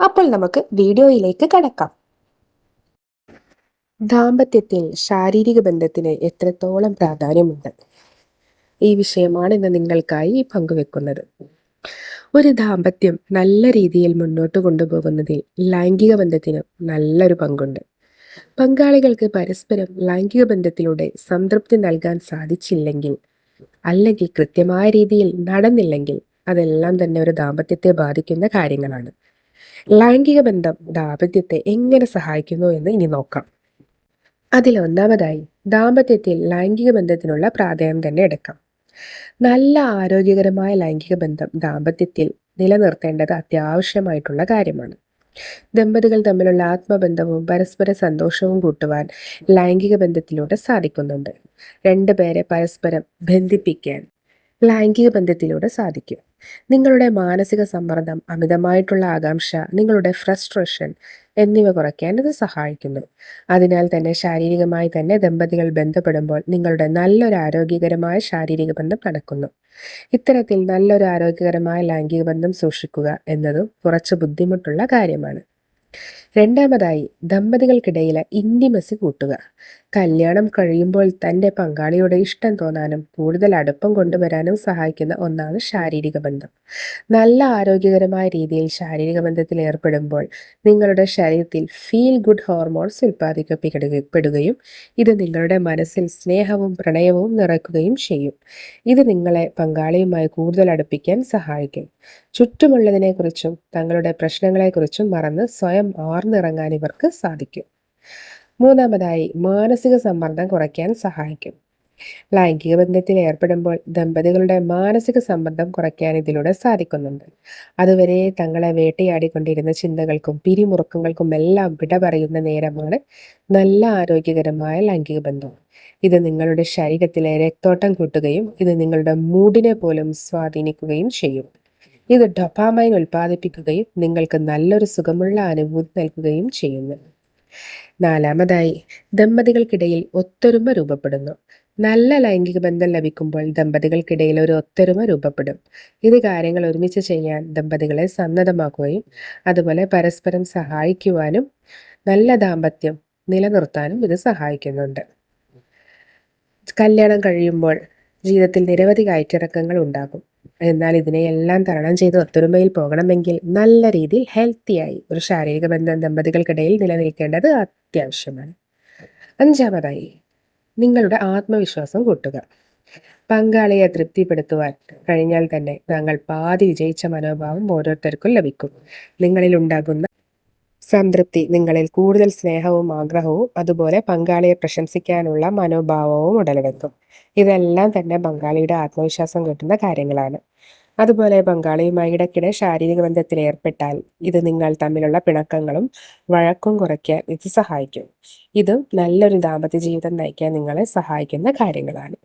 അപ്പോൾ നമുക്ക് വീഡിയോയിലേക്ക് കടക്കാം. ദാമ്പത്യത്തിൽ ശാരീരിക ബന്ധത്തിന് എത്രത്തോളം പ്രാധാന്യമുണ്ട്? ഈ വിഷയമാണ് ഇന്ന് നിങ്ങൾക്കായി പങ്കുവെക്കുന്നത്. ഒരു ദാമ്പത്യം നല്ല രീതിയിൽ മുന്നോട്ട് കൊണ്ടുപോകുന്നതിൽ ലൈംഗിക ബന്ധത്തിന് നല്ലൊരു പങ്കുണ്ട്. പങ്കാളികൾക്ക് പരസ്പരം ലൈംഗിക ബന്ധത്തിലൂടെ സംതൃപ്തി നൽകാൻ സാധിച്ചില്ലെങ്കിൽ അല്ലെങ്കിൽ കൃത്യമായ രീതിയിൽ നടന്നില്ലെങ്കിൽ അതെല്ലാം തന്നെ ഒരു ദാമ്പത്യത്തെ ബാധിക്കുന്ന കാര്യങ്ങളാണ്. ലൈംഗിക ബന്ധം ദാമ്പത്യത്തെ എങ്ങനെ സഹായിക്കുന്നു എന്ന് ഇനി നോക്കാം. അതിൽ ഒന്നാമതായി ദാമ്പത്യത്തിൽ ലൈംഗിക ബന്ധത്തിനുള്ള പ്രാധാന്യം തന്നെ എടുക്കാം. നല്ല ആരോഗ്യകരമായ ലൈംഗിക ബന്ധം ദാമ്പത്യത്തിൽ നിലനിർത്തേണ്ടത് അത്യാവശ്യമായിട്ടുള്ള കാര്യമാണ്. ദമ്പതികൾ തമ്മിലുള്ള ആത്മബന്ധവും പരസ്പര സന്തോഷവും കൂട്ടുവാൻ ലൈംഗിക ബന്ധത്തിലൂടെ സാധിക്കുന്നുണ്ട്. രണ്ടുപേരെ പരസ്പരം ബന്ധിപ്പിക്കാൻ ലൈംഗിക ബന്ധത്തിലൂടെ സാധിക്കും. നിങ്ങളുടെ മാനസിക സമ്മർദ്ദം അമിതമായിട്ടുള്ള ആകാംക്ഷ നിങ്ങളുടെ ഫ്രസ്ട്രേഷൻ എന്നിവ കുറയ്ക്കാൻ ഇത് സഹായിക്കുന്നു. അതിനാൽ തന്നെ ശാരീരികമായി തന്നെ ദമ്പതികൾ ബന്ധപ്പെടുമ്പോൾ നിങ്ങളുടെ നല്ലൊരു ആരോഗ്യകരമായ ശാരീരിക ബന്ധം നടക്കുന്നു. ഇത്തരത്തിൽ നല്ലൊരു ആരോഗ്യകരമായ ലൈംഗിക ബന്ധം സൂക്ഷിക്കുക എന്നതും കുറച്ച് ബുദ്ധിമുട്ടുള്ള കാര്യമാണ്. രണ്ടാമതായി ദമ്പതികൾക്കിടയിലെ ഇന്റിമസി കൂട്ടുക. കല്യാണം കഴിയുമ്പോൾ തന്റെ പങ്കാളിയുടെ ഇഷ്ടം തോന്നാനും കൂടുതൽ അടുപ്പം കൊണ്ടുവരാനും സഹായിക്കുന്ന ഒന്നാണ് ശാരീരിക ബന്ധം. നല്ല ആരോഗ്യകരമായ രീതിയിൽ ശാരീരിക ബന്ധത്തിൽ ഏർപ്പെടുമ്പോൾ നിങ്ങളുടെ ശരീരത്തിൽ ഫീൽ ഗുഡ് ഹോർമോൺസ് ഉൽപ്പാദിക്കപ്പെടുകയും ഇത് നിങ്ങളുടെ മനസ്സിൽ സ്നേഹവും പ്രണയവും നിറയ്ക്കുകയും ചെയ്യും. ഇത് നിങ്ങളെ പങ്കാളിയുമായി കൂടുതൽ അടുപ്പിക്കാൻ സഹായിക്കും. ചുറ്റുമുള്ളതിനെക്കുറിച്ചും തങ്ങളുടെ പ്രശ്നങ്ങളെക്കുറിച്ചും മറന്ന് സ്വയം ആർന്നിറങ്ങാൻ ഇവർക്ക് സാധിക്കും. മൂന്നാമതായി മാനസിക സമ്മർദ്ദം കുറയ്ക്കാൻ സഹായിക്കും. ലൈംഗിക ബന്ധത്തിൽ ഏർപ്പെടുമ്പോൾ ദമ്പതികളുടെ മാനസിക സമ്മർദ്ദം കുറയ്ക്കാൻ ഇതിലൂടെ സാധിക്കുന്നുണ്ട്. അതുവരെ തങ്ങളെ വേട്ടയാടിക്കൊണ്ടിരുന്ന ചിന്തകൾക്കും പിരിമുറുക്കങ്ങൾക്കും എല്ലാം വിട പറയുന്ന നേരമാണ് നല്ല ആരോഗ്യകരമായ ലൈംഗിക ബന്ധം. ഇത് നിങ്ങളുടെ ശരീരത്തിലെ രക്തോട്ടം കൂട്ടുകയും ഇത് നിങ്ങളുടെ മൂഡിനെ പോലും സ്വാധീനിക്കുകയും ചെയ്യും. ഇത് ഡൊപ്പാമൈൻ ഉൽപ്പാദിപ്പിക്കുകയും നിങ്ങൾക്ക് നല്ലൊരു സുഖമുള്ള അനുഭൂതി നൽകുകയും ചെയ്യുന്നു. നാലാമതായി ദമ്പതികൾക്കിടയിൽ ഒത്തൊരുമ രൂപപ്പെടുന്നു. നല്ല ലൈംഗിക ബന്ധം ലഭിക്കുമ്പോൾ ദമ്പതികൾക്കിടയിൽ ഒരു ഒത്തൊരുമ രൂപപ്പെടും. ഇത് കാര്യങ്ങൾ ഒരുമിച്ച് ചെയ്യാൻ ദമ്പതികളെ സന്നദ്ധമാക്കുകയും അതുപോലെ പരസ്പരം സഹായിക്കുവാനും നല്ല ദാമ്പത്യം നിലനിർത്താനും ഇത് സഹായിക്കുന്നുണ്ട്. കല്യാണം കഴിയുമ്പോൾ ജീവിതത്തിൽ നിരവധി കയറ്റിറക്കങ്ങൾ ഉണ്ടാകും. എന്നാൽ ഇതിനെയെല്ലാം തരണം ചെയ്ത് ഒത്തൊരുമയിൽ പോകണമെങ്കിൽ നല്ല രീതിയിൽ ഹെൽത്തിയായി ഒരു ശാരീരിക ബന്ധം ദമ്പതികൾക്കിടയിൽ നിലനിൽക്കേണ്ടത് അത്യാവശ്യമാണ്. അഞ്ചാമതായി നിങ്ങളുടെ ആത്മവിശ്വാസം കൂട്ടുക. പങ്കാളിയെ തൃപ്തിപ്പെടുത്തുവാൻ കഴിഞ്ഞാൽ തന്നെ താങ്കൾ പാതി വിജയിച്ച മനോഭാവം ഓരോരുത്തർക്കും ലഭിക്കും. നിങ്ങളിൽ ഉണ്ടാകുന്ന സംതൃപ്തി നിങ്ങളിൽ കൂടുതൽ സ്നേഹവും ആഗ്രഹവും അതുപോലെ പങ്കാളിയെ പ്രശംസിക്കാനുള്ള മനോഭാവവും ഉടലെടുക്കും. ഇതെല്ലാം തന്നെ പങ്കാളിയുടെ ആത്മവിശ്വാസം കിട്ടുന്ന കാര്യങ്ങളാണ്. അതുപോലെ പങ്കാളിയുമായി ഇടയ്ക്കിടെ ശാരീരിക ബന്ധത്തിൽ ഏർപ്പെട്ടാൽ ഇത് നിങ്ങൾ തമ്മിലുള്ള പിണക്കങ്ങളും വഴക്കും കുറയ്ക്കാൻ ഇത് സഹായിക്കും. ഇതും നല്ലൊരു ദാമ്പത്യ ജീവിതം നയിക്കാൻ നിങ്ങളെ സഹായിക്കുന്ന കാര്യങ്ങളാണ്.